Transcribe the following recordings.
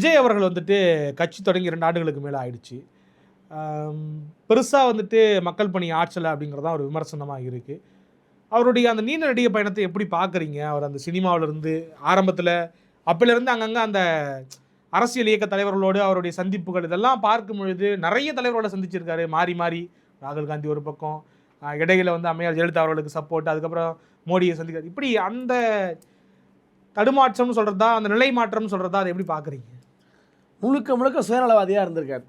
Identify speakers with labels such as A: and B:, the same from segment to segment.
A: விஜய் அவர்கள் வந்துட்டு கட்சி தொடங்கி ரெண்டு ஆண்டுகளுக்கு மேலே ஆயிடுச்சு. பெருசாக வந்துட்டு மக்கள் பணி ஆற்றலை அப்படிங்கிறதான் ஒரு விமர்சனமாக இருக்குது அவருடைய அந்த நீண்ட நடிக பயணத்தை எப்படி பார்க்குறீங்க அவர் அந்த சினிமாவிலேருந்து ஆரம்பத்தில் அப்போலேருந்து அங்கங்கே அந்த அரசியல் இயக்க தலைவர்களோடு அவருடைய சந்திப்புகள் இதெல்லாம் பார்க்கும் பொழுது நிறைய தலைவர்களோட சந்திச்சிருக்காரு. மாறி மாறி ராகுல் காந்தி ஒரு பக்கம் இடையில வந்து அம்மையார் ஜெயலலிதா அவர்களுக்கு சப்போர்ட் அதுக்கப்புறம் மோடியை சந்திக்கிறார். இப்படி அந்த தடுமாற்றம்னு சொல்கிறதா அந்த நிலை மாற்றம்னு சொல்கிறதா அதை எப்படி பார்க்குறீங்க
B: முழுக்க முழுக்க சுயநலவாதியாக இருந்திருக்கார்.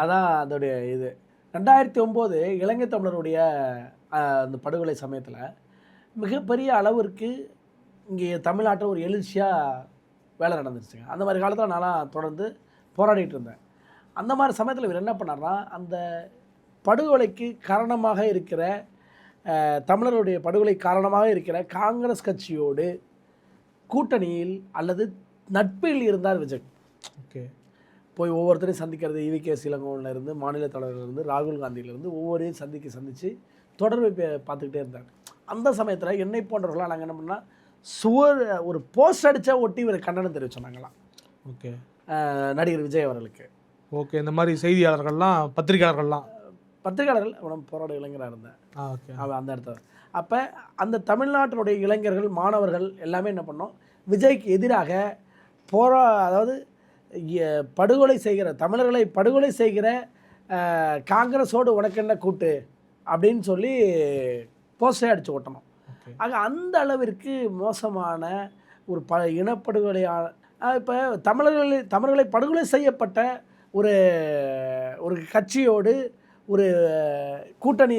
B: அதான் அதோடைய இது. ரெண்டாயிரத்தி ஒம்போது இலங்கை தமிழருடைய அந்த படுகொலை சமயத்தில் மிகப்பெரிய அளவிற்கு இங்கே தமிழ்நாட்டில் ஒரு எழுச்சியாக வேலை நடந்துருச்சுங்க. அந்த மாதிரி காலத்தில் நான்லாம் தொடர்ந்து போராடிட்டு இருந்தேன். அந்த மாதிரி சமயத்தில் இவர் என்ன பண்ணார்னா அந்த படுகொலைக்கு காரணமாக இருக்கிற தமிழருடைய படுகொலை காரணமாக இருக்கிற காங்கிரஸ் கட்சியோடு கூட்டணியில் அல்லது நட்பில் இருந்தார் விஜய்.
A: ஓகே.
B: போய் ஒவ்வொருத்தரையும் சந்திக்கிறது இவி கே இருந்து மாநில தலைவர்லேருந்து ராகுல் காந்தியிலேருந்து ஒவ்வொருத்தையும் சந்திக்க சந்தித்து தொடர்பை பார்த்துக்கிட்டே இருந்தார் அந்த சமயத்தில் என்னை போன்றவர்களாம் நாங்கள் என்ன பண்ணால் சுவர் ஒரு போஸ்ட் அடித்தா ஒட்டி இவர் கண்டனம் தெரிவிச்சோம் நாங்களாம்
A: ஓகே.
B: நடிகர் விஜய் அவர்களுக்கு.
A: ஓகே இந்த மாதிரி செய்தியாளர்கள்லாம் பத்திரிகையாளர்கள்லாம்.
B: பத்திரிகையாளர்கள் அவனும் போராட இளைஞராக இருந்தேன்.
A: ஓகே.
B: அவன் அந்த இடத்துல. அப்போ அந்த தமிழ்நாட்டினுடைய இளைஞர்கள் மாணவர்கள் எல்லாமே என்ன பண்ணோம் விஜய்க்கு எதிராக போரா அதாவது படுகொலை செய்கிற தமிழர்களை படுகொலை செய்கிற காங்கிரஸோடு உனக்கு என்ன கூட்டு? அப்படின்னு சொல்லி போஸ்டே அடித்து ஓட்டணும் ஆக அந்த அளவிற்கு மோசமான ஒரு ப இனப்படுகொலையான இப்போ தமிழர்கள் தமிழர்களை படுகொலை செய்யப்பட்ட ஒரு ஒரு கட்சியோடு ஒரு கூட்டணி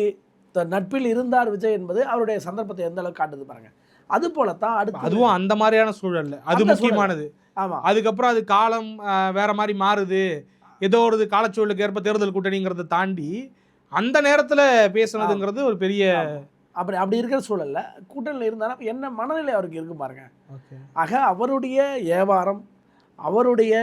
B: த- நட்பில் இருந்தார் விஜய் என்பது அவருடைய சந்தர்ப்பத்தை எந்த அளவுக்கு காட்டுது பாருங்க. அது போலத்தான் அடுத்து
A: அதுவும் அந்த மாதிரியான சூழல்ல. அது முக்கியமானது. அதுக்கப்புறம் அது காலம் வேற மாதிரி மாறுது. ஏதோ ஒரு காலச்சூழலுக்கு ஏற்ப தேர்தல் கூட்டணிங்கிறத தாண்டி அந்த நேரத்துல பேசுனதுங்கிறது ஒரு பெரிய
B: அப்படி அப்படி இருக்கிற சூழல்ல கூட்டணியில் இருந்தாலும் என்ன மனநிலை அவருக்கு இருக்கு பாருங்க. ஆக அவருடைய வியாபாரம் அவருடைய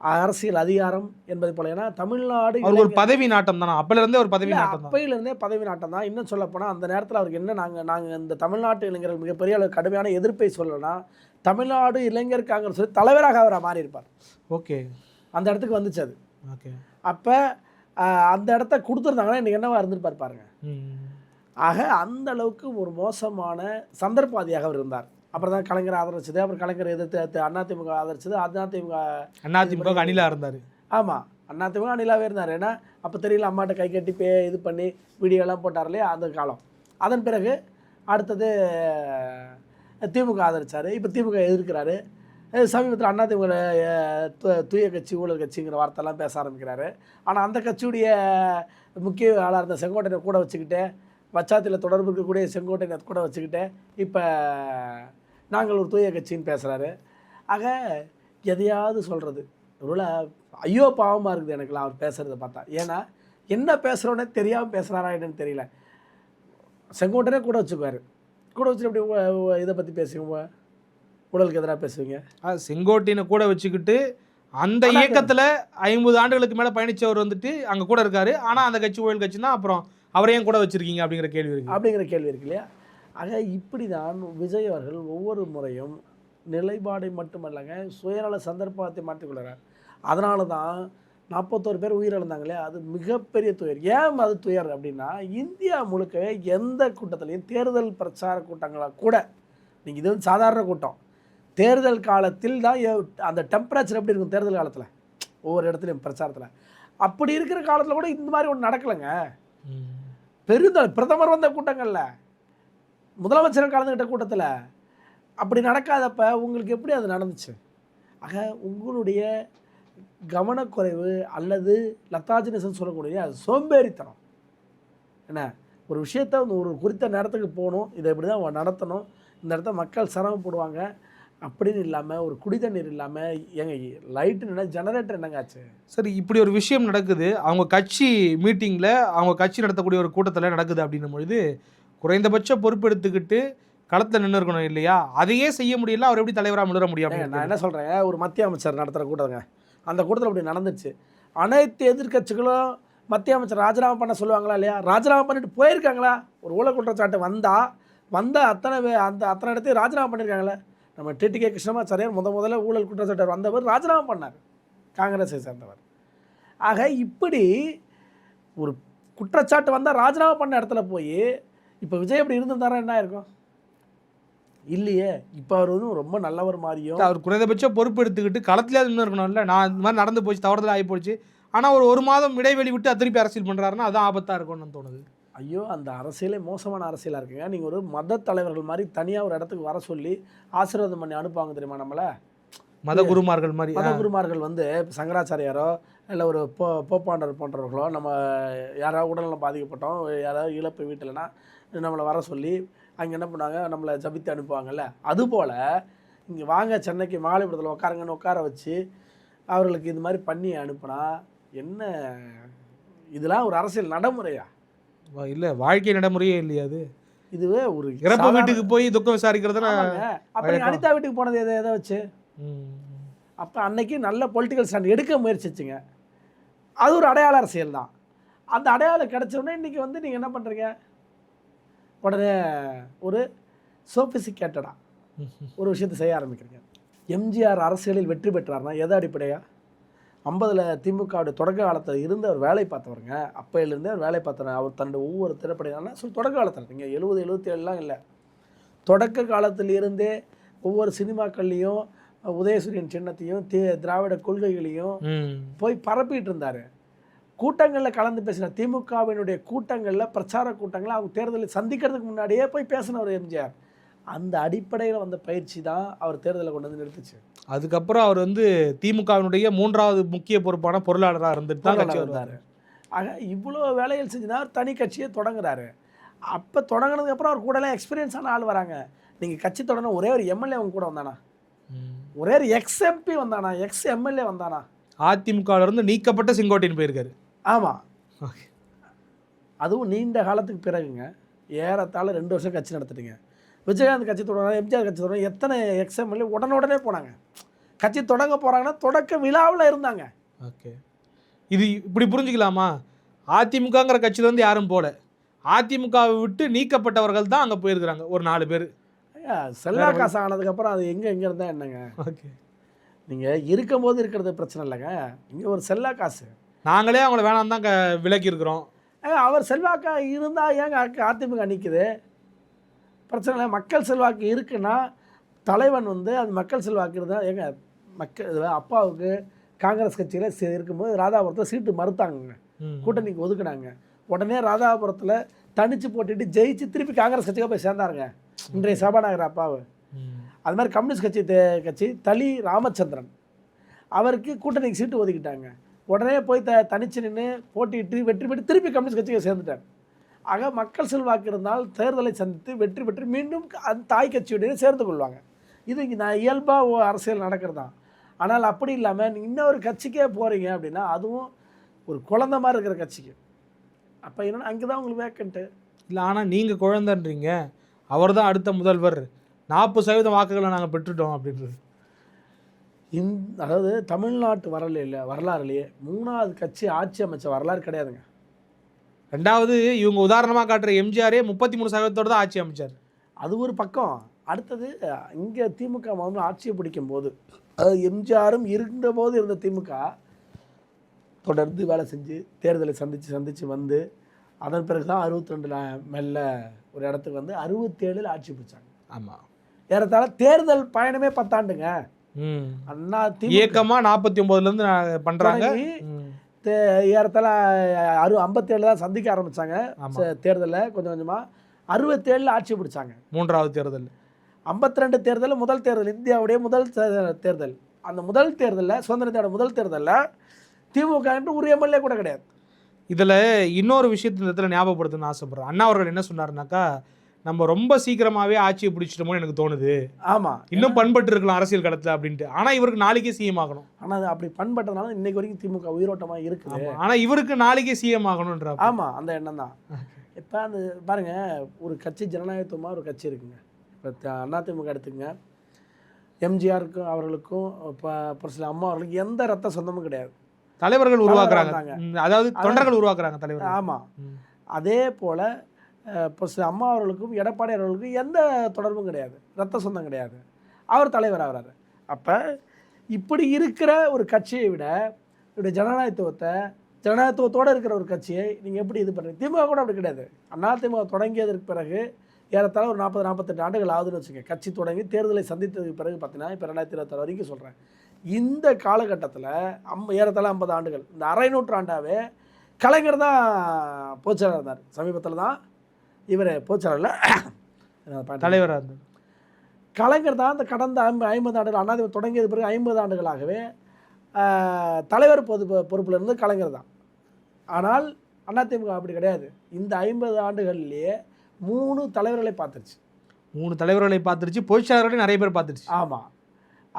B: அரசியல் அதிகாரம் என்பது போல. ஏன்னா தமிழ்நாடு
A: ஒரு பதவி நாட்டம் தானே? அப்பல இருந்தே ஒரு பதவி நாட்டம்
B: அப்பையிலிருந்தே பதவி நாட்டம் தான். இன்னும் சொல்ல போனால் அந்த நேரத்தில் அவருக்கு என்ன நாங்கள் நாங்கள் இந்த தமிழ்நாட்டு இளைஞர்கள் மிகப்பெரிய அளவு கடுமையான எதிர்ப்பை சொல்லலாம் தமிழ்நாடு இளைஞர் காங்கிரஸ் சொல்லி தலைவராக அவர் மாறி இருப்பார்
A: ஓகே.
B: அந்த இடத்துக்கு வந்துச்சு அது.
A: ஓகே.
B: அப்போ அந்த இடத்த கொடுத்துருந்தாங்கன்னா இன்றைக்கி என்னவா இருந்திருப்பார் பாருங்க.
A: ம்.
B: ஆக அந்த அளவுக்கு ஒரு மோசமான சந்தர்ப்பவாதியாக அவர் இருந்தார். அப்புறம் தான் கலைஞர் ஆதரிச்சது அப்புறம் கலைஞர் எதிர்த்து அதிமுக ஆதரிச்சது அதிமுக
A: அதிமுக அணிலா இருந்தாரு.
B: ஆமாம் அதிமுக அணிலாவே இருந்தார். ஏன்னா அப்போ தெரியல அம்மாட்ட கை கட்டி பே இது பண்ணி வீடியோலாம் போட்டார் இல்லையா அந்த காலம். அதன் பிறகு அடுத்தது திமுக ஆதரிச்சார். இப்போ திமுக எதிர்க்கிறாரு. சமீபத்தில் அதிமுக தூய கட்சி ஊழல் கட்சிங்கிற வார்த்தைலாம் பேச ஆரம்பிக்கிறாரு. ஆனால் அந்த கட்சியுடைய முக்கிய ஆளாக இருந்த செங்கோட்டையனை கூட வச்சுக்கிட்டு வச்சாத்தில் தொடர்பு இருக்கக்கூடிய செங்கோட்டையனை கூட வச்சுக்கிட்டு இப்போ நாங்கள் ஒரு தூய கட்சின்னு பேசுகிறாரு ஆக எதையாவது சொல்கிறது ஒருவேளை ஐயோ பாவமாக இருக்குது எனக்குலாம் அவர் பேசுகிறத பார்த்தா. ஏன்னா என்ன பேசுகிறோன்னே தெரியாமல் பேசுகிறாரா என்னன்னு தெரியல. செங்கோட்டனே கூட வச்சுக்குவார். கூட வச்சுட்டு அப்படி இதை பற்றி பேசுவீங்க? உடலுக்கு எதிராக பேசுவீங்க?
A: ஆ, செங்கோட்டையனை கூட வச்சுக்கிட்டு அந்த இயக்கத்துல ஐம்பது ஆண்டுகளுக்கு மேல பயணிச்சவர் வந்துட்டு அங்க கூட இருக்காரு. ஆனா அந்த கட்சி ஊழல் கட்சினா அப்புறம் அவரையும் கூட வச்சிருக்கீங்க அப்படிங்கிற கேள்வி இருக்கு.
B: அப்படிங்கிற கேள்வி இருக்கு இல்லையா? ஆக இப்படி தான் விஜய் அவர்கள் ஒவ்வொரு முறையும் நிலைப்பாடை மட்டுமல்லங்க சுயநல சந்தர்ப்பத்தை மாற்றிக்கொள்கிறார். அதனால தான் நாற்பத்தோரு பேர் உயிரிழந்தாங்க இல்லையா அது மிகப்பெரிய துயர். ஏன் அது துயர் அப்படின்னா இந்தியா முழுக்கவே எந்த கூட்டத்திலையும் தேர்தல் பிரச்சார கூட்டங்களாக கூட நீங்கள் இது வந்து சாதாரண கூட்டம். தேர்தல் காலத்தில் தான் அந்த டெம்பரேச்சர் எப்படி இருக்கும் தேர்தல் காலத்தில்? ஒவ்வொரு இடத்துலையும் பிரச்சாரத்தில். அப்படி இருக்கிற காலத்தில் கூட இந்த மாதிரி ஒன்று நடக்கலைங்க.
A: ம்.
B: பெருந்த பிரதமர் வந்த கூட்டங்களில். முதலமைச்சர் கலந்துக்கிட்ட கூட்டத்தில் அப்படி நடக்காதப்ப உங்களுக்கு எப்படி அது நடந்துச்சு? ஆக உங்களுடைய கவனக்குறைவு அல்லது லத்தாஜினேசன் சொல்லக்கூடிய அது சோம்பேறித்தனம். என்ன? ஒரு விஷயத்த வந்து ஒரு குறித்த நேரத்துக்கு போகணும் இதை இப்படி தான் நடத்தணும் இந்த இடத்த மக்கள் சிரமப்படுவாங்க அப்படின்னு இல்லாமல் ஒரு குடி தண்ணீர் இல்லாமல் எங்க லைட்டு என்ன ஜெனரேட்டர் என்னங்க ஆச்சு?
A: சரி இப்படி ஒரு விஷயம் நடக்குது. அவங்க கட்சி மீட்டிங்கில் அவங்க கட்சி நடத்தக்கூடிய ஒரு கூட்டத்தில் நடக்குது அப்படின்னும் பொழுது குறைந்தபட்ச பொறுப்பெடுத்துக்கிட்டு களத்துல நின்று இருக்கணும் இல்லையா? அதையே செய்ய முடியல அவர் எப்படி தலைவரா முன்னேற முடியும்
B: நான் என்ன சொல்கிறேன் ஒரு மத்திய அமைச்சர் நடத்துகிற கூட்டங்க அந்த கூட்டத்தில் அப்படி நடந்துச்சு அனைத்து எதிர்க்கட்சிகளும் மத்திய அமைச்சர் ராஜினாமா பண்ண சொல்லுவாங்களா இல்லையா? ராஜினாமா பண்ணிட்டு போயிருக்காங்களா? ஒரு ஊழல் குற்றச்சாட்டு வந்தா வந்த அத்தனை அந்த அத்தனை இடத்தையும் ராஜினாமா பண்ணியிருக்காங்களே நம்ம டிடிகே கிருஷ்ணமாச்சாரியார் முத முதல்ல ஊழல் குற்றச்சாட்டு வந்தவர் ராஜினாமா பண்ணார் காங்கிரஸை சேர்ந்தவர். ஆக இப்படி ஒரு குற்றச்சாட்டு வந்தால் ராஜினாமா பண்ண இடத்துல போய் இப்போ விஜய் அப்படி இருந்திருந்தாரா என்ன இருக்கும் இல்லையே. இப்போ அவர் வந்து ரொம்ப நல்லவர் மாதிரியும்
A: அவர் குறைந்தபட்ச பொறுப்பு எடுத்துக்கிட்டு களத்திலே இன்னும் இருக்கணும்ல நான் இந்த மாதிரி நடந்து போச்சு தவறுதல் ஆகி போச்சு. ஆனால் ஒரு ஒரு மாதம் இடைவெளி விட்டு அது திருப்பி அரசியல் பண்ணுறாருன்னா அதான் ஆபத்தாக இருக்கும்னு தோணுது.
B: ஐயோ அந்த அரசியலே மோசமான அரசியலாக இருக்குங்க. நீங்கள் ஒரு மத தலைவர்கள் மாதிரி தனியாக ஒரு இடத்துக்கு வர சொல்லி ஆசீர்வாதம் பண்ணி அனுப்புவாங்க தெரியுமா நம்மளை?
A: மத குருமார்கள் மாதிரி
B: மத குருமார்கள் வந்து சங்கராச்சாரியாரோ இல்லை ஒரு போ போப்பாண்டர் போன்றவர்களோ நம்ம யாராவது உடல்நலம் பாதிக்கப்பட்டோம் யாராவது இழப்பு வீட்டில்னா நம்மளை வர சொல்லி அங்கே என்ன பண்ணுவாங்க? நம்மளை ஜபித்து அனுப்புவாங்கல்ல? அதுபோல் இங்கே வாங்க சென்னைக்கு மாலைபுரத்தில் உட்காருங்கன்னு உட்கார வச்சு அவர்களுக்கு இது மாதிரி பண்ணி அனுப்புனா என்ன இதெல்லாம் ஒரு அரசியல் நடைமுறையா?
A: இல்லை வாழ்க்கை நடைமுறையே இல்லையா அது?
B: இதுவே ஒரு
A: இறப்பு வீட்டுக்கு போய் துக்கம் விசாரிக்கிறதுனா
B: ஆமாங்க. அப்ப அனிதா வீட்டுக்கு போனது எதை எதை வச்சு. அப்போ அன்னைக்கு நல்ல பொலிட்டிக்கல் ஸ்டாண்ட் எடுக்க முயற்சிச்சுங்க. அது ஒரு அடையாள அரசியல் தான். அந்த அடையாளம் கிடைச்ச உடனே இன்றைக்கி வந்து நீங்கள் என்ன பண்ணுறீங்க உடனே ஒரு சோபிசிகேட்டடாக ஒரு விஷயத்தை செய்ய ஆரம்பிக்கிறீங்க எம்ஜிஆர் அரசியலில் வெற்றி பெற்றார்னா எதை அடிப்படையா? ஐம்பதில் திமுகவுடைய தொடக்க காலத்தில் இருந்து அவர் வேலை பார்த்தவருங்க. அப்பையிலேருந்தே அவர் வேலை பார்த்தவர் அவர் தன்னுடைய ஒவ்வொரு திரைப்படம் சொல்லி தொடக்க காலத்தில். நீங்கள் எழுபது எழுபத்தி ஏழுலாம் இல்லை. தொடக்க காலத்தில் இருந்தே ஒவ்வொரு சினிமாக்கள்லேயும் உதயசூரியன் சின்னத்தையும் தே திராவிட கொள்கைகளையும். போய் பரப்பிட்டு இருந்தார். கூட்டங்களில் கலந்து பேசினார் திமுகவினுடைய கூட்டங்களில் பிரச்சார கூட்டங்களில் அவங்க தேர்தலில் சந்திக்கிறதுக்கு முன்னாடியே போய் பேசினவர் எம்ஜிஆர். அந்த அடிப்படையில் வந்த பயிற்சி தான் அவர் தேர்தலை கொண்டு வந்து நிறுத்துச்சு.
A: அதுக்கப்புறம் அவர் வந்து திமுகவினுடைய மூன்றாவது முக்கிய பொறுப்பான பொருளாளராக இருந்துட்டு தான் கட்சி வருவார்
B: ஆக இவ்வளோ வேலைகள் செஞ்சுனா அவர் தனி கட்சியை தொடங்குறாரு. அப்போ தொடங்கினதுக்கப்புறம் அவர் கூடலாம் எக்ஸ்பீரியன்ஸான ஆள் வராங்க. நீங்கள் கட்சி தொடங்கின ஒரே ஒரு எம்எல்ஏ அவங்க கூட வந்தானா? ஒரே ஒரு எக்ஸ் எம்பி வந்தானா? எக்ஸ் எம்எல்ஏ வந்தானா?
A: அதிமுகவில் இருந்து நீக்கப்பட்ட செங்கோட்டையன் போயிருக்காரு.
B: ஆமாம் அதுவும் நீண்ட காலத்துக்கு பிறகுங்க. ஏறத்தாழ ரெண்டு வருஷம் கட்சி நடத்திட்டீங்க. விஜயகாந்த் கட்சி தொடங்க எம்ஜிஆர் கட்சி தொடங்க எத்தனை எக்ஸ்எம்எல்ஏ உடனுடனே போனாங்க. கட்சி தொடங்க போகிறாங்கன்னா தொடக்க விழாவில் இருந்தாங்க.
A: ஓகே. இது இப்படி புரிஞ்சுக்கலாமா? அதிமுகங்கிற கட்சியிலேருந்து யாரும் போல. அதிமுகவை விட்டு நீக்கப்பட்டவர்கள் தான் அங்கே போயிருக்கிறாங்க ஒரு நாலு பேர்.
B: செல்லா காசு ஆனதுக்கப்புறம் அது எங்கே எங்கே இருந்தால் என்னங்க?
A: ஓகே.
B: நீங்கள் இருக்கும்போது இருக்கிறது பிரச்சனை இல்லைங்க. இங்கே ஒரு செல்லா காசு.
A: நாங்களே அவங்கள வேணாம் தான் விலக்கி இருக்கிறோம்
B: அவர் செல்வாக்கா இருந்தால் ஏங்க அதிமுக நிற்குது பிரச்சனை இல்லை மக்கள் செல்வாக்கு இருக்குன்னா தலைவன் வந்து அது மக்கள் செல்வாக்கு இருந்தால் ஏங்க மக்கள் அப்பாவுக்கு காங்கிரஸ் கட்சியில் இருக்கும்போது ராதாபுரத்தில் சீட்டு மறுத்தாங்கங்க.
A: ம்.
B: கூட்டணிக்கு ஒதுக்குனாங்க. உடனே ராதாபுரத்தில் தனிச்சு போட்டுட்டு ஜெயிச்சு திருப்பி காங்கிரஸ் கட்சிக்கு போய் சேர்ந்தாருங்க. இன்றைய சபாநாயகர் அப்பாவு. அது மாதிரி கம்யூனிஸ்ட் கட்சி கட்சி தளி ராமச்சந்திரன். அவருக்கு கூட்டணிக்கு சீட்டு ஒதுக்கிட்டாங்க. உடனே போய் த தனிச்சு நின்று போட்டியிட்டு வெற்றி பெற்று திருப்பி கம்யூனிஸ்ட் கட்சியை சேர்ந்துட்டார். ஆக மக்கள் செல்வாக்கு இருந்தால் தேர்தலை சந்தித்து வெற்றி பெற்று மீண்டும் அந்த தாய் கட்சியுடைய சேர்ந்து கொள்வாங்க. இது நான் இயல்பாக அரசியல் நடக்கிறதான் ஆனால் அப்படி இல்லாமல் இன்னொரு கட்சிக்கே போகிறீங்க அப்படின்னா அதுவும் ஒரு குழந்த மாதிரி இருக்கிற கட்சிக்கு. அப்போ என்னன்னா அங்கே தான் உங்களுக்கு வேக்கண்ட்டு
A: இல்லை ஆனால் நீங்கள் குழந்தைன்றீங்க. அவர் தான் அடுத்த முதல்வர். நாற்பது சதவீதம் வாக்குகளை நாங்கள் பெற்றுட்டோம் அப்படின்றது.
B: இந் அதாவது தமிழ்நாட்டு வரலாறு வரலாறுலையே மூணாவது கட்சி ஆட்சி அமைச்ச வரலாறு கிடையாதுங்க.
A: ரெண்டாவது இவங்க உதாரணமாக காட்டுற எம்ஜிஆரே முப்பத்தி மூணு சதவீதத்தோடு தான் ஆட்சி அமைச்சார்.
B: அது ஒரு பக்கம். அடுத்தது இங்கே திமுக வந்து ஆட்சியை பிடிக்கும் போது அதாவது எம்ஜிஆரும் இருந்தபோது இருந்த திமுக தொடர்ந்து வேலை செஞ்சு தேர்தலை சந்தித்து சந்தித்து வந்து அதன் பிறகு தான் அறுபத்தி ரெண்டில் மெல்ல ஒரு இடத்துக்கு வந்து அறுபத்தேழில் ஆட்சி பிடிச்சாங்க.
A: ஆமாம்
B: ஏறத்தாழ தேர்தல் பயணமே பத்தாண்டுங்க. அண்ணா திமுக.
A: இயக்கமாக நாற்பத்தி ஒம்போதுலேருந்து பண்ணுறாங்க
B: தொடங்கி தே- ஏறத்தாழ அறு ஐம்பத்தேழு தான் சந்திக்க ஆரம்பித்தாங்க
A: ஆமா.
B: தேர்தலில் கொஞ்சம் கொஞ்சமாக அறுபத்தேழில் ஆட்சி பிடிச்சாங்க.
A: மூன்றாவது தேர்தல்.
B: ஐம்பத்தி ரெண்டு தேர்தல் முதல் தேர்தல் இந்தியாவுடைய முதல் தேர்தல். அந்த முதல் தேர்தலில் சுதந்திரத்தோட முதல் தேர்தலில் திமுக ஒரு எம்எல்ஏ கூட கிடையாது.
A: இதில் இன்னொரு விஷயத்து இந்த இடத்துல ஞாபகப்படுத்தணும்னு ஆசைப்படுறேன். அண்ணா அவர்கள் என்ன சொன்னாருனாக்கா நம்ம ரொம்ப சீக்கிரமாகவே ஆட்சியை பிடிச்சிட்டோமோன்னு எனக்கு தோணுது.
B: ஆமாம்
A: இன்னும் பண்பட்டு இருக்கலாம் அரசியல் களத்தில் அப்படின்ட்டு. ஆனால் இவருக்கு நாளைக்கே சிஎம் ஆகணும்.
B: அது அப்படி பண்பட்டதுனால இன்னைக்கு வரைக்கும் திமுக உயிரோட்டமாக இருக்குது.
A: ஆமா. ஆனா இவருக்கு நாளைக்கே சிஎம் ஆகணும்ன்ற
B: ஆமாம் அந்த எண்ணம் தான். இப்போ அந்த பாருங்க ஒரு கட்சி ஜனநாயகத்துவமாக ஒரு கட்சி இருக்குங்க. இப்போ அதிமுக எடுத்துக்கங்க. எம்ஜிஆருக்கும் அவர்களுக்கும் இப்போ புரட்சியில் அம்மா அவர்களுக்கு எந்த ரத்த சொந்தமும் கிடையாது.
A: தலைவர்கள் உருவாக்குறாங்க. அதாவது தொண்டர்கள் உருவாக்குறாங்க தலைவர்கள்.
B: ஆமாம். அதே போல் இப்போ அம்மா அவர்களுக்கும் எடப்பாடி அவர்களுக்கும் எந்த தொடர்பும் கிடையாது. ரத்த சொந்தம் கிடையாது. அவர் தலைவர் ஆகிறாரு. அப்போ இப்படி இருக்கிற ஒரு கட்சியை விட இப்படி ஜனநாயகத்துவத்தை ஜனநாயகத்துவத்தோடு இருக்கிற ஒரு கட்சியை நீங்கள் எப்படி இது பண்ணுறீங்க திமுக கூட அப்படி கிடையாது. அண்ணா திமுக தொடங்கியதற்கு பிறகு ஏறத்தாழ ஒரு நாற்பது நாற்பத்தெட்டு ஆண்டுகள் ஆகுதுன்னு வச்சுங்க கட்சி தொடங்கி தேர்தலை சந்தித்ததுக்கு பிறகு பார்த்தீங்கன்னா இப்போ ரெண்டாயிரத்தி இருபத்தாறு வரைக்கும் சொல்கிறேன் இந்த காலகட்டத்தில் அம் ஏறத்தாழ ஐம்பது ஆண்டுகள் இந்த அரை நூற்றாண்டாவே கலைஞர் தான் போச்சராக இருந்தார். சமீபத்தில் தான் இவர் பொதுச்செயலாளர்
A: தலைவராக இருந்தது
B: கலைஞர் தான் அந்த கடந்த ஐம்ப ஐம்பது ஆண்டுகள் அண்ணாதிமுக தொடங்கியது பிறகு ஐம்பது ஆண்டுகளாகவே தலைவர் பொது பொறுப்பில் இருந்து கலைஞர் தான். ஆனால் அதிமுக அப்படி கிடையாது. இந்த ஐம்பது ஆண்டுகள்லேயே மூணு தலைவர்களை பார்த்துருச்சு.
A: மூணு தலைவர்களை பார்த்துருச்சு பொதுச்செயலாளர்களையும் நிறைய பேர் பார்த்துருச்சு.
B: ஆமாம்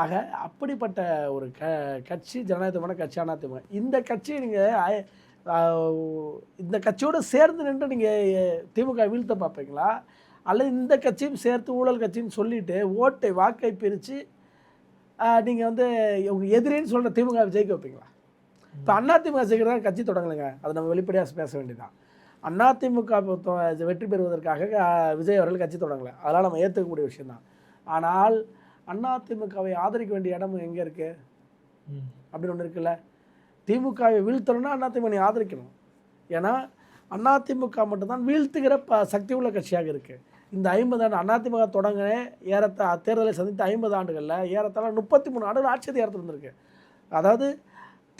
B: ஆக அப்படிப்பட்ட ஒரு க கட்சி ஜனநாயகமான கட்சி அதிமுக இந்த கட்சியை நீங்கள் இந்த கட்சியோடு சேர்ந்து நின்று நீங்கள் திமுக வீழ்த்த பார்ப்பீங்களா? அல்லது இந்த கட்சியும் சேர்த்து ஊழல் கட்சின்னு சொல்லிட்டு ஓட்டை வாக்கை பிரித்து நீங்கள் வந்து உங்க எதிரின்னு சொல்கிற திமுக ஜெயிக்க வைப்பீங்களா? இப்போ அதிமுக ஜெயிக்கிறதா கட்சி தொடங்கலைங்க. அதை நம்ம வெளிப்படையாக பேச வேண்டியதான் அதிமுக இப்போ தொ- வெற்றி பெறுவதற்காக விஜய் அவர்கள் கட்சி தொடங்கலை. அதெல்லாம் நம்ம ஏற்றுக்கக்கூடிய விஷயம்தான். ஆனால் அதிமுகவை ஆதரிக்க வேண்டிய இடம் எங்கே இருக்குது. அப்படின்னு ஒன்று இருக்குல்ல? திமுகவை வீழ்த்தணும்னா அதிமுக நீ ஆதரிக்கணும். ஏன்னா அதிமுக மட்டும்தான் வீழ்த்துகிற ப சக்தி உள்ள கட்சியாக இருக்குது இந்த ஐம்பது ஆண்டு அதிமுக தொடங்க ஏறத்த தேர்தலை சந்தித்த ஐம்பது ஆண்டுகளில் ஏறத்தாழ முப்பத்தி மூணு ஆண்டுகள் ஆட்சி அதிகாரத்தில் இருந்திருக்கு. அதாவது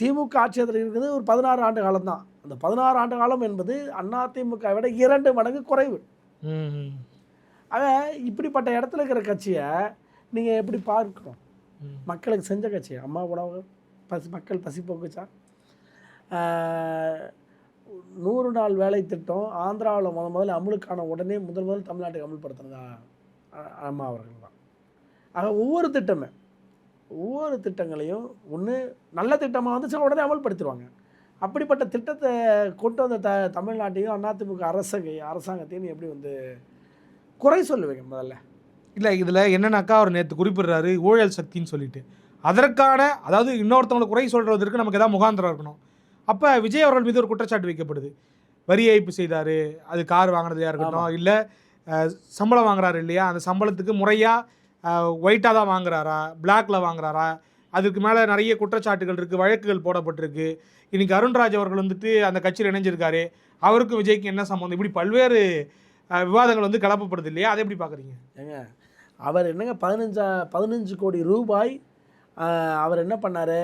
B: திமுக ஆட்சி அதிகாரத்தில் இருக்குது ஒரு பதினாறு ஆண்டு காலம் தான் அந்த பதினாறு ஆண்டு காலம் என்பது அதிமுக விட இரண்டு மடங்கு குறைவு. ஆக இப்படிப்பட்ட இடத்துல இருக்கிற கட்சியை நீங்கள் எப்படி பார்க்கணும். மக்களுக்கு செஞ்ச கட்சி அம்மா உணவு பசி மக்கள் பசி போக்குச்சா நூறு நாள் வேலை திட்டம் ஆந்திராவில் முத முதல்ல அமலுக்கான உடனே முதல் முதல் தமிழ்நாட்டுக்கு அமல்படுத்தினதா? அம்மா அவர்கள் தான். ஆக ஒவ்வொரு திட்டமே ஒவ்வொரு திட்டங்களையும் ஒன்று நல்ல திட்டமாக வந்துச்சுன்னா உடனே அமல்படுத்திடுவாங்க அப்படிப்பட்ட திட்டத்தை கொண்டு வந்த த தமிழ்நாட்டையும் அதிமுக அரசு அரசாங்கத்தையும் எப்படி வந்து குறை சொல்லுவீங்க முதல்ல?
A: இல்லை இதில் என்னென்னாக்கா அவர் நேற்று குறிப்பிடுறாரு ஊழல் சக்தின்னு சொல்லிட்டு. அதற்கான அதாவது இன்னொருத்தவங்களை குறை சொல்கிறதற்கு நமக்கு ஏதாவது முகாந்திரம் இருக்கணும். அப்போ விஜய் அவர்கள் மீது ஒரு குற்றச்சாட்டு வைக்கப்படுது. வரி ஏய்ப்பு செய்தார் அது கார் வாங்கினதையா இருக்கட்டும் இல்லை சம்பளம் வாங்குறாரு இல்லையா அந்த சம்பளத்துக்கு முறையாக ஒயிட்டாக தான் வாங்குறாரா பிளாக்ல வாங்குறாரா அதுக்கு மேலே நிறைய குற்றச்சாட்டுகள் இருக்குது வழக்குகள் போடப்பட்டிருக்கு. இன்னைக்கு அருண்ராஜ் அவர்கள் வந்துட்டு அந்த கட்சியில் இணைஞ்சிருக்காரு. அவருக்கும் விஜய்க்கு என்ன சம்பந்தம்? இப்படி பல்வேறு விவாதங்கள் வந்து கலப்பப்படுது இல்லையா? அதை எப்படி பார்க்குறீங்க
B: ஏங்க அவர் என்னங்க பதினஞ்சா பதினஞ்சு கோடி ரூபாய் அவர் என்ன பண்ணார்?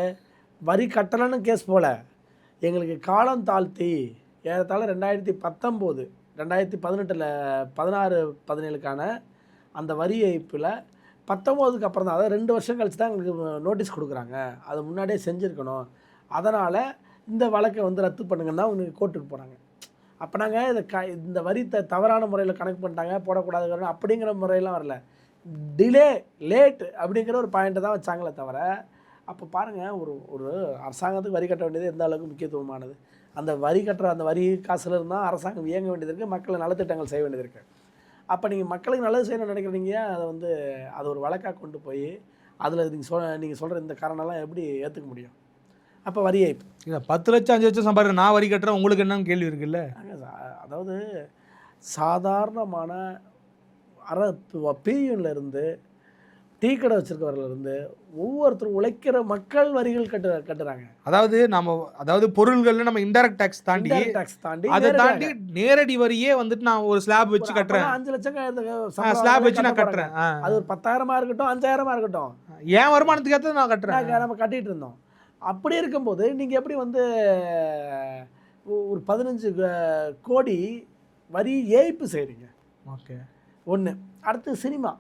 B: வரி கட்டலன்னு கேஸ் போல. எங்களுக்கு காலம் தாழ்த்தி ஏறத்தாழ ரெண்டாயிரத்தி பத்தொம்போது ரெண்டாயிரத்தி பதினெட்டில் பதினாறு பதினேழுக்கான அந்த வரி ஏய்ப்பில் பத்தொம்போதுக்கு அப்புறம் தான் அதாவது ரெண்டு வருஷம் கழிச்சு தான் எங்களுக்கு நோட்டீஸ் கொடுக்குறாங்க. அதை முன்னாடியே செஞ்சுருக்கணும். அதனால் இந்த வழக்கை வந்து ரத்து பண்ணுங்கன்னா உங்களுக்கு கோர்ட்டுக்கு போகிறாங்க அப்போ நாங்கள் இதை க இந்த வரி த தவறான முறையில் கணக்கு பண்ணிட்டாங்க போடக்கூடாது அப்படிங்கிற முறையெல்லாம் வரல. டிலே லேட் அப்படிங்கிற ஒரு பாயிண்ட்டை தான் வச்சாங்களே தவிர அப்போ பாருங்கள் ஒரு ஒரு அரசாங்கத்துக்கு வரி கட்ட வேண்டியது எந்த அளவுக்கு முக்கியத்துவமானது? அந்த வரி கட்டுற அந்த வரி காசுல இருந்தால் அரசாங்கம் இயங்க வேண்டியது இருக்குது மக்கள் நலத்திட்டங்கள் செய்ய வேண்டியது இருக்குது அப்போ நீங்கள் மக்களுக்கு நல்லது செய்யணும்னு நினைக்கிறீங்க அதை வந்து அதை ஒரு வழக்காக கொண்டு போய் அதில் நீங்கள் சொல் நீங்கள் சொல்கிற இந்த காரணம்லாம் எப்படி ஏற்றுக்க முடியும்? அப்போ வரி ஏய்ப்பு.
A: இல்லை பத்து லட்சம் அஞ்சு லட்சம் சம்பாதிக்க நான் வரி கட்டுறேன் உங்களுக்கு என்னன்னு கேள்வி இருக்குல்ல?
B: அதாவது சாதாரணமான அற பியூன்ல இருந்து டீ கடை வச்சிருக்கவர்ல இருந்து ஒவ்வொருத்தரும் உழைக்கிற மக்கள் வரிகள் கட்டு கட்டுறாங்க.
A: அதாவது நம்ம அதாவது பொருள்கள்ல நம்ம இன்டைரக்ட் டேக்ஸ் தாண்டி
B: டாக்ஸ் தாண்டி
A: அதை. தாண்டி நேரடி வரியே வந்துட்டு நான் ஒரு ஸ்லாப் வச்சு கட்டுறேன்.
B: அஞ்சு லட்சம்
A: ஸ்லாப் வச்சு நான்
B: கட்ட
A: கட்டுறேன்.
B: அது ஒரு பத்தாயிரமா இருக்கட்டும் அஞ்சாயிரமா இருக்கட்டும்.
A: என் வருமானத்துக்கு நான் கட்டுறேன்.
B: நம்ம கட்டிட்டு இருந்தோம். அப்படி இருக்கும்போது நீங்க எப்படி வந்து ஒரு பதினஞ்சு கோடி வரி ஏய்ப்பு செய்றீங்க?
A: ஓகே.
B: ஒன்று அடுத்து சினிமா.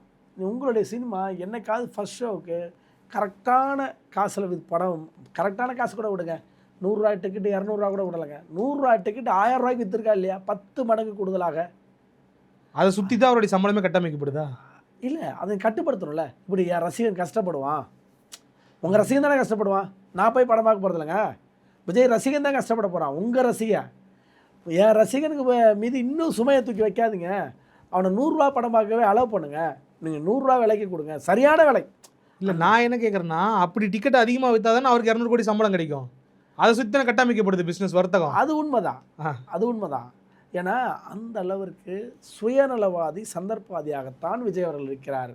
B: உங்களுடைய சினிமா என்னைக்காவது ஃபர்ஸ்ட் ஷோவுக்கு கரெக்டான காசில் வித் படம் கரெக்டான காசு கூட விடுங்க. நூறுரூவா டிக்கெட்டு இரநூறுவா கூட விடலைங்க. நூறுரூவா டிக்கெட் ஆயிரம் ரூபாய்க்கு விற்றுருக்கா இல்லையா? பத்து மடங்கு கூடுதலாக.
A: அதை சுற்றி தான் அவருடைய சம்பளமே கட்டமைக்கப்படுதா?
B: இல்லை அதை கட்டுப்படுத்தணும்ல. இப்படி என் ரசிகன் கஷ்டப்படுவான். உங்கள் ரசிகன் தானே கஷ்டப்படுவான். நான் போய் படம் பார்க்க போகிறது இல்லைங்க விஜய் ரசிகன் தான் கஷ்டப்பட போகிறான் உங்கள் ரசிகன். என் ரசிகனுக்கு மீது இன்னும் சுமையை தூக்கி வைக்காதீங்க. அவனை நூறுரூவா படம் பார்க்கவே அலோவ் பண்ணுங்க. நீங்கள் நூறுரூவா விலைக்கு கொடுங்க. சரியான விலை.
A: இல்லை நான் என்ன கேட்குறேன்னா அப்படி டிக்கெட் அதிகமாக விற்றா தானே அவருக்கு இரநூறு கோடி சம்பளம் கிடைக்கும். அதை சுற்றி தானே கட்டமைக்கப்படுது பிஸ்னஸ் வர்த்தகம்.
B: அது உண்மைதான். அது உண்மைதான். ஏன்னா அந்த அளவிற்கு சுயநலவாதி சந்தர்ப்பவாதியாகத்தான் விஜய் அவர்கள் இருக்கிறார்.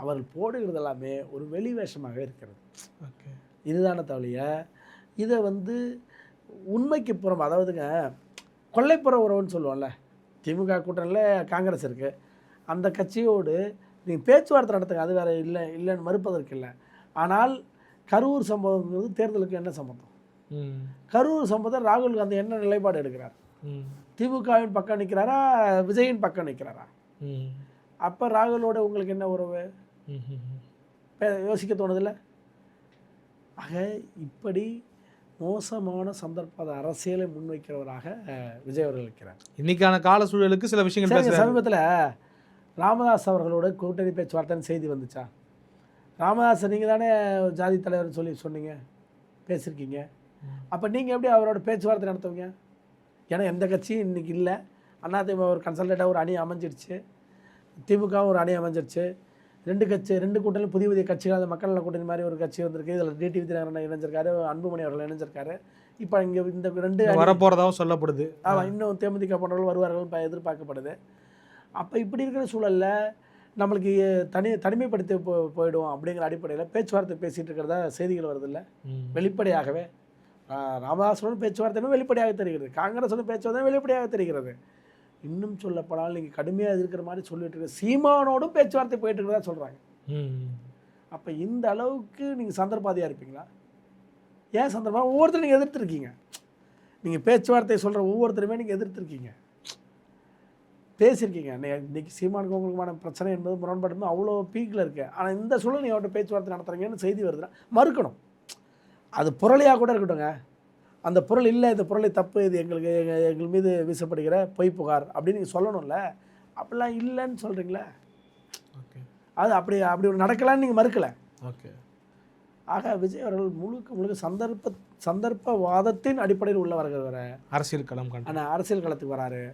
B: அவர் போடுகிறது எல்லாமே ஒரு வெளி வேஷமாக இருக்கிறது.
A: ஓகே.
B: இதுதானே தவிர இதை வந்து உண்மைக்கு புறம் அதாவதுங்க கொல்லைப்புற உறவுன்னு சொல்லுவோம்ல. திமுக கூட்டணியில் காங்கிரஸ் இருக்குது அந்த கட்சியோடு நீங்கள் பேச்சுவார்த்தை நடத்துங்க அது வேறு இல்லை இல்லைன்னு மறுப்பதற்கு இல்லை. ஆனால் கரூர் சம்பவங்கிறது தேர்தலுக்கு என்ன சம்பந்தம்? கரூர் சம்பவத்தை ராகுல் காந்தி என்ன நிலைப்பாடு எடுக்கிறார்? திமுகவின் பக்கம் நிற்கிறாரா விஜயின் பக்கம் நிற்கிறாரா? அப்போ ராகுலோட உங்களுக்கு என்ன உறவு? யோசிக்க தோணுதில்ல? ஆக இப்படி மோசமான சந்தர்ப்ப அரசியலை முன்வைக்கிறவராக விஜய் அவர்கள் இருக்கிறார்.
A: இன்னைக்கான கால சூழலுக்கு சில விஷயங்கள்
B: சமீபத்தில் ராமதாஸ் அவர்களோட கூட்டணி பேச்சுவார்த்தைன்னு செய்தி வந்துச்சா? ராமதாஸ் நீங்கள் தானே ஜாதி தலைவர்னு சொல்லி சொன்னீங்க பேசியிருக்கீங்க அப்போ நீங்கள் எப்படி அவரோட பேச்சுவார்த்தை நடத்துவீங்க? ஏன்னா எந்த கட்சியும் இன்றைக்கி இல்லை. அதிமுக ஒரு கன்சல்டேட்டாக ஒரு அணி அமைஞ்சிருச்சு. திமுகவும் ஒரு அணி அமைஞ்சிருச்சு. ரெண்டு கட்சி ரெண்டு கூட்டணியும் புதிய புதிய கட்சிகள் அந்த மக்கள் நல கூட்டணி மாதிரி ஒரு கட்சி வந்திருக்கு. இதில் டிடிவி தினகரன் இணைஞ்சிருக்காரு அன்புமணி அவர்கள் இணைஞ்சிருக்காரு. இப்போ இங்கே இந்த ரெண்டு
A: வரப்போறதாவும் சொல்லப்படுது.
B: ஆமாம் இன்னும் தேமுதிக போன்றவர்கள் வருவார்கள் எதிர்பார்க்கப்படுது. அப்போ இப்படி இருக்கிற சூழல்ல நம்மளுக்கு தனி தனிமைப்படுத்தி போ போயிடும் அப்படிங்கிற அடிப்படையில் பேச்சுவார்த்தை பேசிகிட்டு இருக்கிறதா செய்திகள் வருதில்ல. வெளிப்படையாகவே ராமதாசுடன் பேச்சுவார்த்தையும் வெளிப்படையாக தெரிகிறது. காங்கிரஸுடன் பேச்சுவார்த்தை வெளிப்படையாக தெரிகிறது. இன்னும் சொல்லப்போனால் நீங்கள் கடுமையாக இருக்கிற மாதிரி சொல்லிட்டு இருக்க சீமானோடும் பேச்சுவார்த்தை போயிட்டு இருக்கிறதா சொல்கிறாங்க
A: ம்.
B: அப்போ இந்த அளவுக்கு நீங்கள் சந்தர்ப்பாதியாக இருப்பீங்களா? ஏன் சந்தர்ப்பம் ஒவ்வொருத்தரும் நீங்கள் எதிர்த்துருக்கீங்க. நீங்கள் பேச்சுவார்த்தை சொல்கிற ஒவ்வொருத்தருமே நீங்கள் எதிர்த்துருக்கீங்க. பேசியிருக்கீங்க. இன்னைக்கு சீமானுக்கு உங்களுக்குமான பிரச்சனை என்பது முரண்பாடு அவ்வளோ பீக்கில் இருக்குது ஆனால் இந்த சூழல் நீங்கள் அவர்கிட்ட பேச்சுவார்த்தை நடத்துறீங்கன்னு செய்தி வருதுன்னா மறுக்கணும். அது புரளியாக கூட இருக்கட்டுங்க அந்த பொருள் இல்லை இந்த பொருளை தப்பு இது எங்களுக்கு எங்க- எங்கள் மீது வீசப்படுகிற பொய் புகார் அப்படின்னு நீங்கள் சொல்லணும்ல. அப்படிலாம் இல்லைன்னு சொல்கிறீங்களே
A: ஓகே.
B: அது அப்படி அப்படி ஒரு நடக்கலான்னு நீங்கள் மறுக்கலை.
A: ஓகே.
B: ஆக விஜய் அவர்கள் முழுக்க முழுக்க சந்தர்ப்ப சந்தர்ப்பவாதத்தின் அடிப்படையில் உள்ள வருகிற
A: அரசியல் களம்
B: ஆனால் அரசியல் களத்துக்கு வராரு.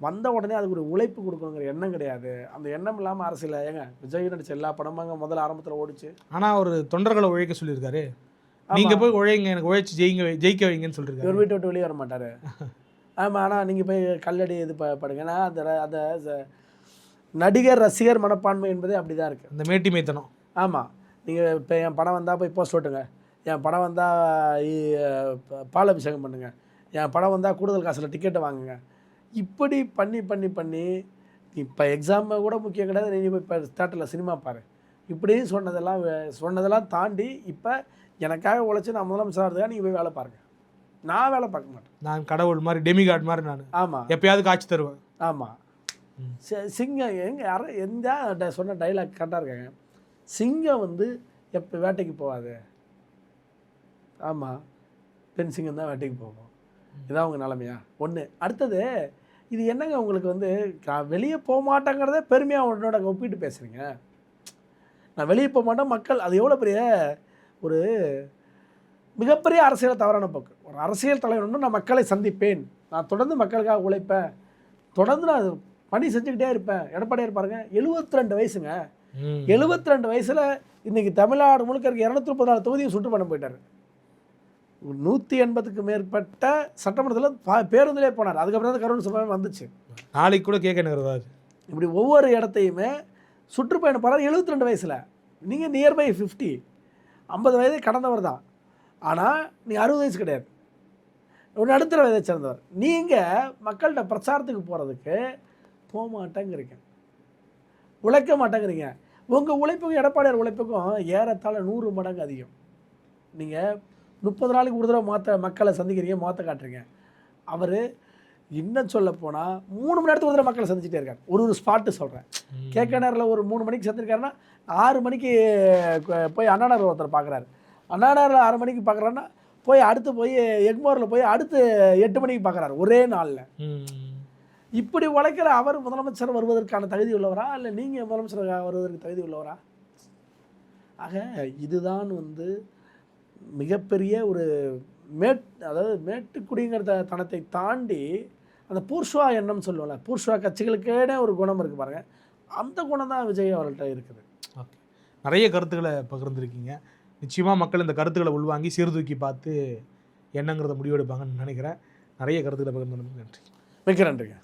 B: வந்த உடனே அதுக்கு ஒரு உழைப்பு கொடுக்கணுங்கிற எண்ணம் கிடையாது. அந்த எண்ணம் இல்லாமல் அரசியல் ஏங்க விஜய் நடிச்ச எல்லா படமும் அங்கே முதல்ல ஆரம்பத்தில் ஓடிச்சு.
A: ஆனா ஒரு தொண்டர்களை உழைக்க சொல்லியிருக்காரு.
B: ஆமா.
A: நீங்க போய் உழைங்க எனக்கு உழைச்சு ஜெயிங்க ஜெயிக்க வைங்கன்னு சொல்லிருக்காரு
B: இவர் வீட்டை விட்டு வெளியே வர மாட்டார். ஆமாம் ஆனால் நீங்கள் போய் கல்லடி இது ப படுங்க. ஏன்னா அந்த அந்த நடிகர் ரசிகர் மனப்பான்மை என்பதே அப்படி தான் இருக்குது
A: அந்த மேட்டி மைத்தனம்
B: ஆமாம் நீங்கள் இப்போ என் படம் வந்தால் போய் போஸ்ட் ஓட்டுங்க. என் படம் வந்தால் பால் அபிஷேகம் பண்ணுங்க. என் படம் வந்தால் கூடுதல் காசில் டிக்கெட்டை வாங்குங்க. இப்படி பண்ணி பண்ணி பண்ணி இப்போ எக்ஸாம் கூட முக்கியம் கிடையாது. நீ போய் இப்போ தேட்டரில் சினிமா பாரு. இப்படின்னு சொன்னதெல்லாம் சொன்னதெல்லாம் தாண்டி இப்போ எனக்காக உழைச்சி நான் முதலமைச்சர் ஆகிறதுக்காக நீங்கள் போய் வேலை பாருங்க. நான் வேலை பார்க்க மாட்டேன்.
A: நான் கடவுள் மாதிரி டெமிகாட் மாதிரி நான்.
B: ஆமாம்
A: எப்பயாவது காட்சி தருவேன்.
B: ஆமாம். சிங்கம் எங்க யார எந்த சொன்ன டைலாக் கரெக்டாக இருக்காங்க. சிங்கம் வந்து எப்போ வேட்டைக்கு போகாது. ஆமாம் பெண் சிங்கம் தான் வேட்டைக்கு போகும். இதான் உங்கள் நிலமையா? ஒன்று அடுத்தது இது என்னங்க உங்களுக்கு வந்து வெளியே போக மாட்டேங்கிறதே பெருமையாக உன்னோட ஒப்பிட்டு பேசுகிறீங்க நான் வெளியே போக மாட்டேன் மக்கள் அது எவ்வளோ பெரிய ஒரு மிகப்பெரிய அரசியல் தவறான போக்கு. ஒரு அரசியல் தலைவன் நான் மக்களை சந்திப்பேன். நான் தொடர்ந்து மக்களுக்காக உழைப்பேன். தொடர்ந்து நான் பணி செஞ்சுக்கிட்டே இருப்பேன். எடப்பாடியார் பாருங்க 72 ரெண்டு வயசுங்க. 72 ரெண்டு வயசில் இன்னைக்கு தமிழ்நாடு முழுக்க இருக்க இரநூத்தி முப்பது நாலு தொகுதியும் சுற்று பண்ண போயிட்டார். நூற்றி எண்பதுக்கு மேற்பட்ட சட்டமன்றத்தில் பா- பேருந்திலே போனார். அதுக்கப்புறம் தான் கருண் சபை வந்துச்சு.
A: நாளைக்கு கூட கேட்க நிறுவாது
B: இப்படி ஒவ்வொரு இடத்தையுமே சுற்றுப்பயணம் போகிறார் 72 ரெண்டு வயசில். நீங்கள் நியர்பை ஃபிஃப்டி ஐம்பது வயதை கடந்தவர் தான். ஆனால் நீ அறுபது வயசு கிடையாது. ஒரு நடுத்தர வயதை சேர்ந்தவர். நீங்கள் மக்கள்கிட்ட பிரச்சாரத்துக்கு போகிறதுக்கு போக மாட்டேங்கிறீங்க. உழைக்க மாட்டேங்கிறீங்க. உங்கள் உழைப்புக்கும் எடப்பாடியார் உழைப்புக்கும் ஏறத்தாழ நூறு மடங்கு அதிகம். நீங்கள் முப்பது நாளைக்கு ஒரு தடவை மாற்ற மக்களை சந்திக்கிறீங்க மாற்ற காட்டுறீங்க. அவர் இன்னும் சொல்ல போனால் மூணு மணி நேரத்துக்கு தடவை மக்களை சந்திச்சிட்டே இருக்கார் ஒரு ஒரு ஸ்பாட்டு சொல்கிறேன். கேட்க நேரில் ஒரு மூணு மணிக்கு சேர்ந்துருக்காருன்னா ஆறு மணிக்கு போய் அண்ணாநகர் ஒருத்தர் பார்க்குறாரு அண்ணாநகரில் ஆறு மணிக்கு பார்க்குறாருன்னா போய் அடுத்து போய் எக்மோரில் போய் அடுத்து எட்டு மணிக்கு பார்க்குறாரு ஒரே நாளில். இப்படி உழைக்கிற அவர் முதலமைச்சர் வருவதற்கான தகுதி உள்ளவரா? இல்லை நீங்கள் முதலமைச்சர் வருவதற்கு தகுதி உள்ளவரா? ஆக இதுதான் வந்து மிகப்பெரிய ஒரு மேட் அதாவது மேட்டுக்குடிங்கிற தனத்தை தாண்டி அந்த பூர்ஷ்வா எண்ணம் சொல்லுவோம்ல பூர்ஷ்வா கட்சிகளுக்கேனே ஒரு குணம் இருக்குது பாருங்க. அந்த குணம் தான் விஜய் அவர்கள்ட்ட இருக்குது.
A: ஓகே. நிறைய கருத்துக்களை பகிர்ந்துருக்கீங்க. நிச்சயமாக மக்கள் இந்த கருத்துக்களை உள்வாங்கி சீர்தூக்கி பார்த்து என்னங்கிறத முடிவெடுப்பாங்கன்னு நினைக்கிறேன். நிறைய கருத்துக்களை பகிர்ந்து நன்றி.
B: மிக்க நன்றிங்க.